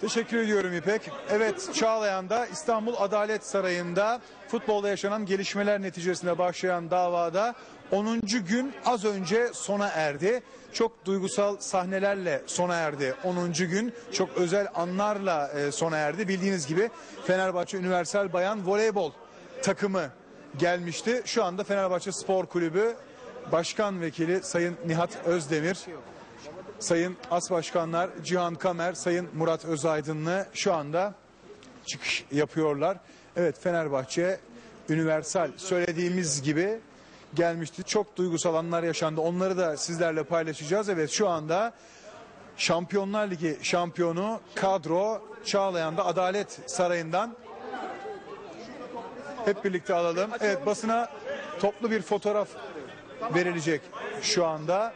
Teşekkür ediyorum İpek. Evet Çağlayan'da İstanbul Adalet Sarayı'nda futbolda yaşanan gelişmeler neticesinde başlayan davada 10. gün az önce sona erdi. Çok duygusal sahnelerle sona erdi 10. gün. Çok özel anlarla e, sona erdi. Bildiğiniz gibi Fenerbahçe Üniversal Bayan Voleybol takımı gelmişti. Şu anda Fenerbahçe Spor Kulübü Başkan Vekili Sayın Nihat Özdemir Sayın As Başkanlar Cihan Kamer, Sayın Murat Özaydınlı şu anda çıkış yapıyorlar. Evet Fenerbahçe Üniversal söylediğimiz gibi gelmişti. Çok duygusal anlar yaşandı. Onları da sizlerle paylaşacağız. Evet şu anda Şampiyonlar Ligi şampiyonu kadro Çağlayan'da Adalet Sarayı'ndan hep birlikte alalım. Evet basına toplu bir fotoğraf verilecek şu anda.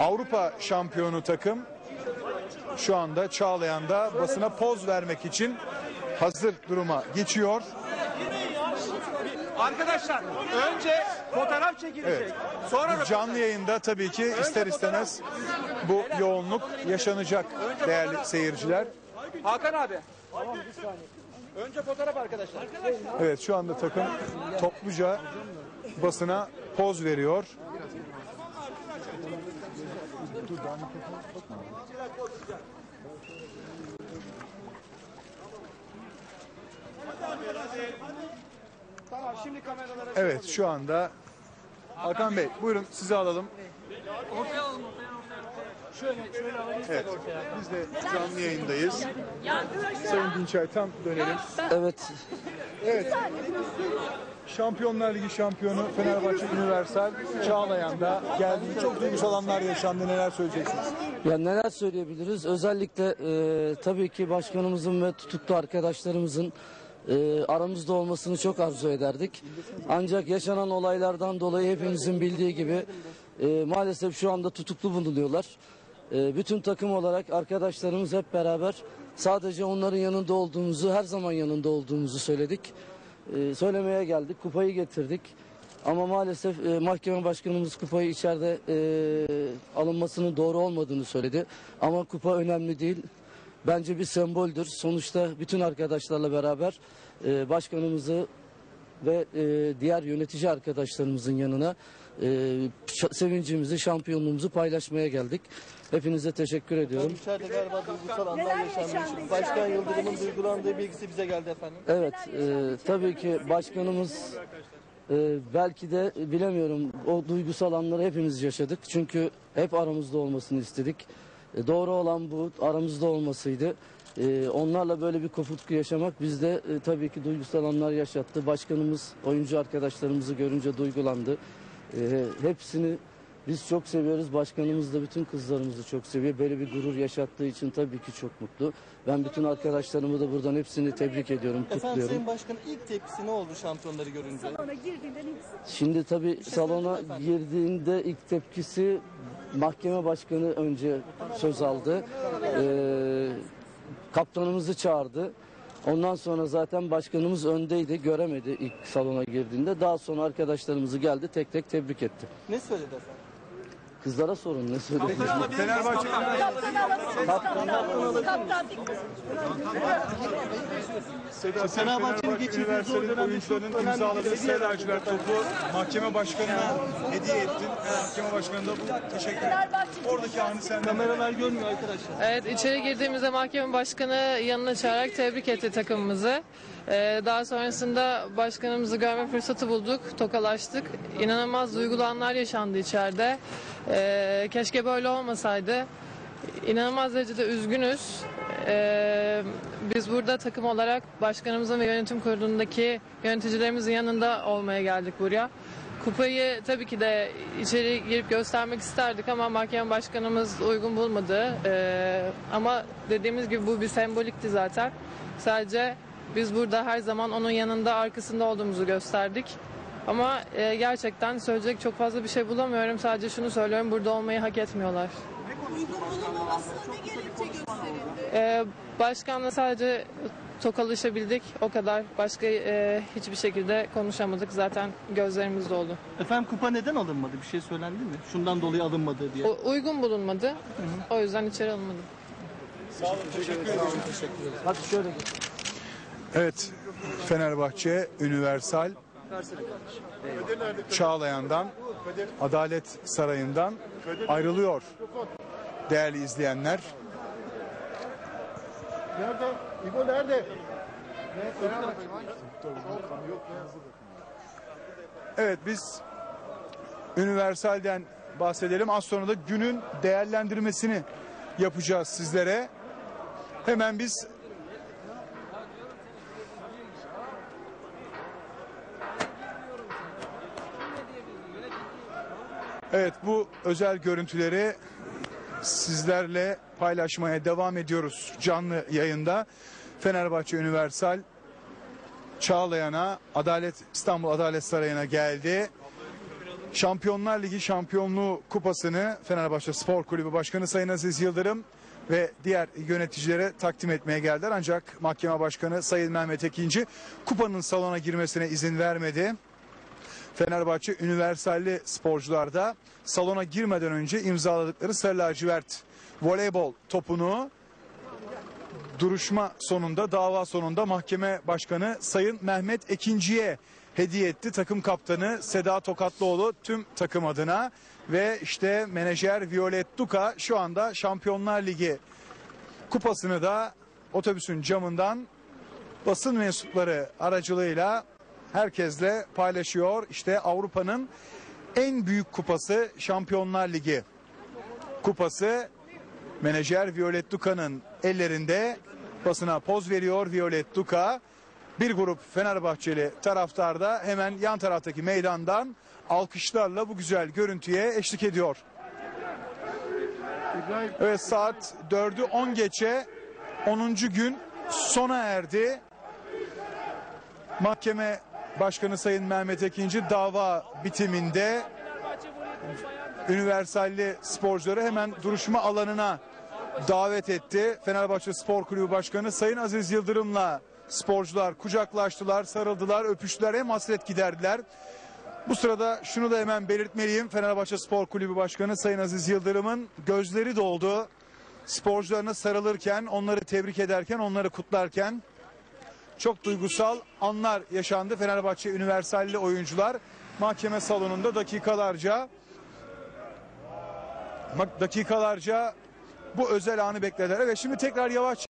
Avrupa şampiyonu takım şu anda Çağlayan'da basına poz vermek için hazır duruma geçiyor. Arkadaşlar önce fotoğraf çekilecek. Evet. Sonra Bu canlı yayında tabii ki ister istemez bu yoğunluk yaşanacak değerli seyirciler. Hakan abi. Önce fotoğraf arkadaşlar. Evet şu anda takım topluca basına poz veriyor. Tamam şimdi kameralara Evet şu anda Hakan Bey buyurun sizi alalım. Evet biz de canlı yayındayız. Sayın Dinçay tam dönelim. Evet, Evet. Şampiyonlar Ligi şampiyonu Fenerbahçe Üniversal Çağlayan'da geldi. Çok duygusal anlar yaşandı. Neler söyleyeceksiniz? ya neler söyleyebiliriz? Özellikle e, tabii ki başkanımızın ve tutuklu arkadaşlarımızın e, aramızda olmasını çok arzu ederdik. Ancak yaşanan olaylardan dolayı hepimizin bildiği gibi e, maalesef şu anda tutuklu bulunuyorlar. E, bütün takım olarak arkadaşlarımız hep beraber sadece onların yanında olduğumuzu, her zaman yanında olduğumuzu söyledik. E, söylemeye geldik, kupayı getirdik. Ama maalesef e, mahkeme başkanımız kupayı içeride e, alınmasının doğru olmadığını söyledi. Ama kupa önemli değil. Bence bir semboldür. Sonuçta bütün arkadaşlarla beraber e, başkanımızı ve e, diğer yönetici arkadaşlarımızın yanına sevincimizi, şampiyonluğumuzu paylaşmaya geldik. Hepinize teşekkür ediyorum. İçeride galiba duygusal anlar yaşanmış. Başkan Yıldırım'ın duygulandığı bilgisi bize geldi efendim. Evet, e, tabii ki başkanımız e, belki de bilemiyorum o duygusal anları hepimiz yaşadık. Çünkü hep aramızda olmasını istedik. E, doğru olan bu, aramızda olmasıydı. E, onlarla böyle bir koputku yaşamak bizde e, tabii ki duygusal anlar yaşattı. Başkanımız oyuncu arkadaşlarımızı görünce duygulandı. E, hepsini biz çok seviyoruz. Başkanımız da bütün kızlarımızı çok seviyor. Böyle bir gurur yaşattığı için tabii ki çok mutlu. Ben bütün arkadaşlarımı da buradan hepsini tebrik ediyorum, Efendim kutluyorum. Sayın Başkan ilk tepkisi ne oldu şampiyonları görünce? Ona girdiğinden ilk Şimdi tabii salona efendim. girdiğinde ilk tepkisi mahkeme başkanı önce söz aldı. Ee, kaptanımızı çağırdı. Ondan sonra zaten başkanımız öndeydi, göremedi ilk salona girdiğinde. Daha sonra arkadaşlarımızı geldi, tek tek tebrik etti. Ne söyledi efendim? Kızlara sorun ne söyledi. Fenerbahçe. Fenerbahçe'nin geçirdiği zor dönemde oyuncularının çok önemli imzaladığı lacivert topu mahkeme başkanına hediye ettin. Mahkeme başkanına da bu teşekkür ederim. Oradaki anı senden Kameralar görmüyor arkadaşlar. Evet içeri girdiğimizde mahkeme başkanı yanına çağırarak tebrik etti takımımızı. Ee, daha sonrasında başkanımızı görme fırsatı bulduk, tokalaştık. İnanılmaz duygulu anlar yaşandı içeride. Ee, keşke böyle olmasaydı. İnanılmaz derecede üzgünüz. Ee, biz burada takım olarak başkanımızın ve yönetim kurulundaki yöneticilerimizin yanında olmaya geldik buraya. Kupayı tabii ki de içeri girip göstermek isterdik ama mahkeme başkanımız uygun bulmadı. Ee, ama dediğimiz gibi bu bir sembolikti zaten. Sadece biz burada her zaman onun yanında arkasında olduğumuzu gösterdik. Ama e, gerçekten söyleyecek çok fazla bir şey bulamıyorum. Sadece şunu söylüyorum burada olmayı hak etmiyorlar. Ee, başkanla sadece tokalaşabildik o kadar. Başka e, hiçbir şekilde konuşamadık. Zaten gözlerimiz doldu. Efendim kupa neden alınmadı? Bir şey söylendi mi? Şundan dolayı alınmadı diye. O, uygun bulunmadı. O yüzden içeri alınmadı. Hadi şöyle git. Evet Fenerbahçe Üniversal Çağlayan'dan Adalet Sarayı'ndan ayrılıyor. Değerli izleyenler. Nerede? İbo nerede? Evet biz Üniversal'den bahsedelim. Az sonra da günün değerlendirmesini yapacağız sizlere. Hemen biz Evet bu özel görüntüleri sizlerle paylaşmaya devam ediyoruz canlı yayında. Fenerbahçe Üniversal Çağlayan'a Adalet İstanbul Adalet Sarayı'na geldi. Şampiyonlar Ligi Şampiyonluğu Kupası'nı Fenerbahçe Spor Kulübü Başkanı Sayın Aziz Yıldırım ve diğer yöneticilere takdim etmeye geldiler. Ancak mahkeme başkanı Sayın Mehmet Ekinci kupanın salona girmesine izin vermedi. Fenerbahçe Üniversalli sporcular da salona girmeden önce imzaladıkları sarı lacivert voleybol topunu duruşma sonunda dava sonunda mahkeme başkanı Sayın Mehmet Ekinci'ye hediye etti. Takım kaptanı Seda Tokatlıoğlu tüm takım adına ve işte menajer Violet Duka şu anda Şampiyonlar Ligi kupasını da otobüsün camından basın mensupları aracılığıyla herkesle paylaşıyor. İşte Avrupa'nın en büyük kupası Şampiyonlar Ligi kupası menajer Violet Duka'nın ellerinde basına poz veriyor Violet Duka. Bir grup Fenerbahçeli taraftar da hemen yan taraftaki meydandan alkışlarla bu güzel görüntüye eşlik ediyor. Evet saat 4'ü 10 geçe 10. gün sona erdi. Mahkeme Başkanı Sayın Mehmet Ekinci dava bitiminde Üniversalli sporcuları hemen duruşma alanına davet etti. Fenerbahçe Spor Kulübü Başkanı Sayın Aziz Yıldırım'la sporcular kucaklaştılar, sarıldılar, öpüştüler, hem hasret giderdiler. Bu sırada şunu da hemen belirtmeliyim. Fenerbahçe Spor Kulübü Başkanı Sayın Aziz Yıldırım'ın gözleri doldu. Sporcularına sarılırken, onları tebrik ederken, onları kutlarken çok duygusal anlar yaşandı. Fenerbahçe Üniversalli oyuncular mahkeme salonunda dakikalarca dakikalarca bu özel anı beklediler. Evet şimdi tekrar yavaş